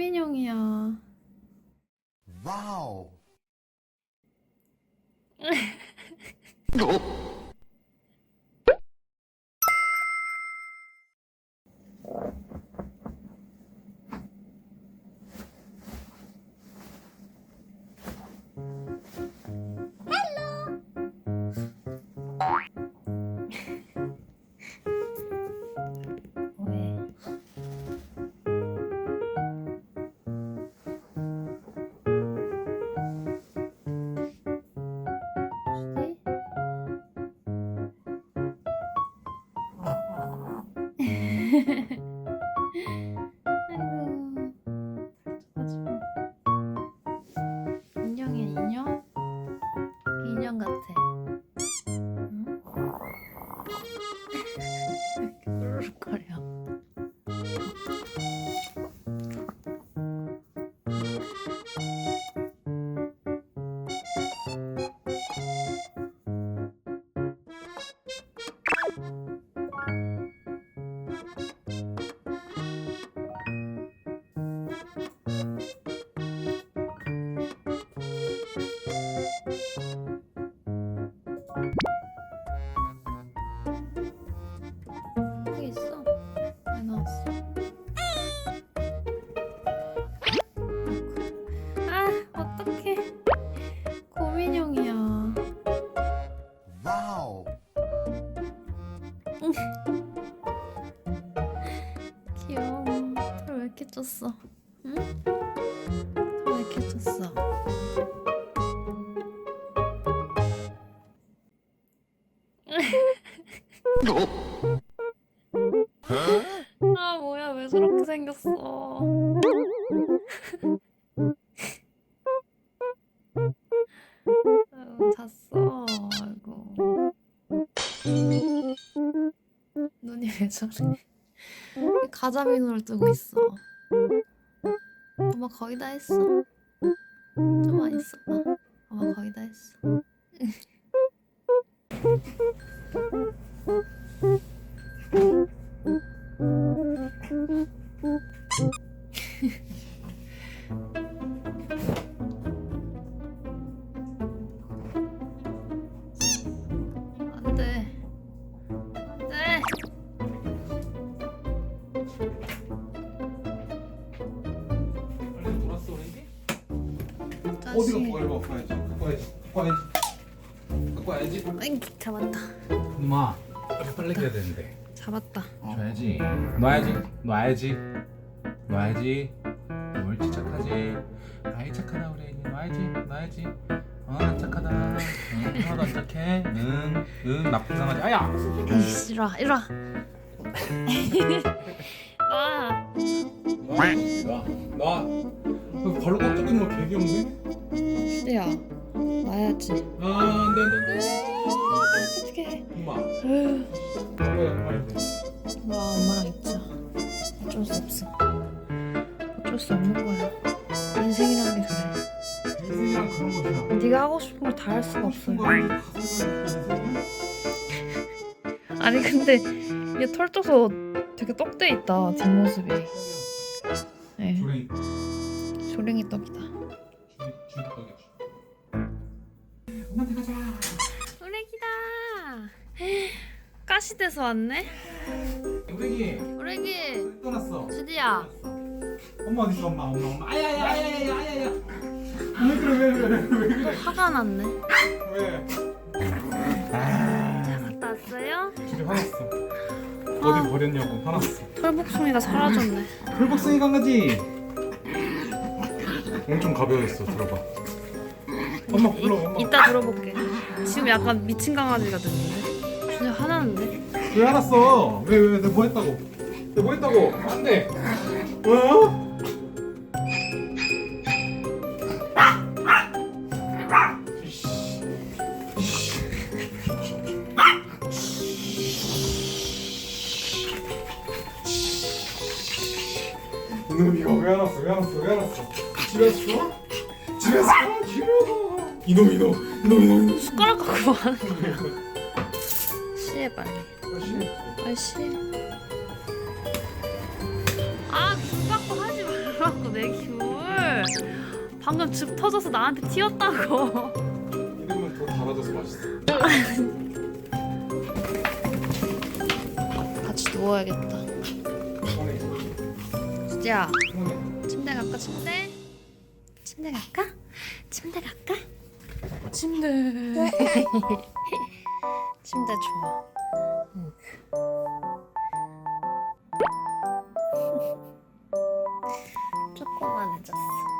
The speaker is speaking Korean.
고민형이야. 와우. 귀여워. 털 왜 이렇게 쪘어? 응? 털 왜 이렇게 쪘어? 아, 뭐야, 왜 저렇게 생겼어? 아이고, 잤어. 저래? 가자미 눈을 뜨고 있어. 엄마 거의 다 했어. 좀만 있어봐. 엄마 거의 다 했어. 어디가 뭐가 이거 갖고 와야지 갖고 와야지 갖고 아이, 잡았다. 엄마 빨리 해야 되는데 잡았다. 줘야지 놔야지 놔야지 놔야지 옳지 착하지 아이 착하다 우리 애기 놔야지 놔야지 어 안 착하다 응 하나도 안 착해 응 응 나쁜 강아지 아야 이리 와, 이리 와. 나. 놔놔 발로 꽉 잡고 있는 거 되게 귀여운데? 시대 야. 와야지. 아 안돼 안돼 어떡해. 엄마 에휴. 뭐야 빨리 돼 와, 엄마랑 있자. 어쩔 수 없어. 어쩔 수 없는 거야. 인생이란 게 그래. 인생이랑 그런 것이야 네가 하고 싶은 걸 다 할 수가 없어요. 아니 근데 얘 털 떠서 되게 떡돼 있다 뒷모습이. 네, 조랭이 떡이다. 엄마한테 가자 오래기다. 가시돼서 왔네. 우리기 오래기. 떠났어 주디야. 엄마 어디 있어 엄마 엄마 엄마 아야야 아야야 아야야 왜 그래 왜 그래 왜 그래 왜또 화가 났네. 그래 자 갔다 왔어요? 집에 화났어 어디 버렸냐고 화났어 털복숭이가 사라졌네. 풀복숭이 강아지 엄청 가벼웠어 들어봐 엄마 불러 엄마 이, 이따 들어볼게. 지금 약간 미친 강아지가 됐는데. 주디 화나는데? 왜 화났어 왜 왜 내가 뭐 했다고 내가 뭐 했다고 안돼 어? 왜안 왔어? 왜안 왔어? 왜안 왔어? 집에서 줘? 집에서 줘? 이놈 이놈 이놈 이놈 숟가락 갖고 뭐 하는 거야? 씨해 빨리. 아 씨. 아 빗박고 하지 말라고 내 귤. 방금 즙 터져서 나한테 튀었다고. 이름은 더 달아져서 맛있어 같이 누워야겠다. 어, 네. 수지야, 어, 네. 침대 갖고 침대. 침대 갈까? 침대 갈까? 어, 침대. 네. 침대 좋아. 조금만 늦었어.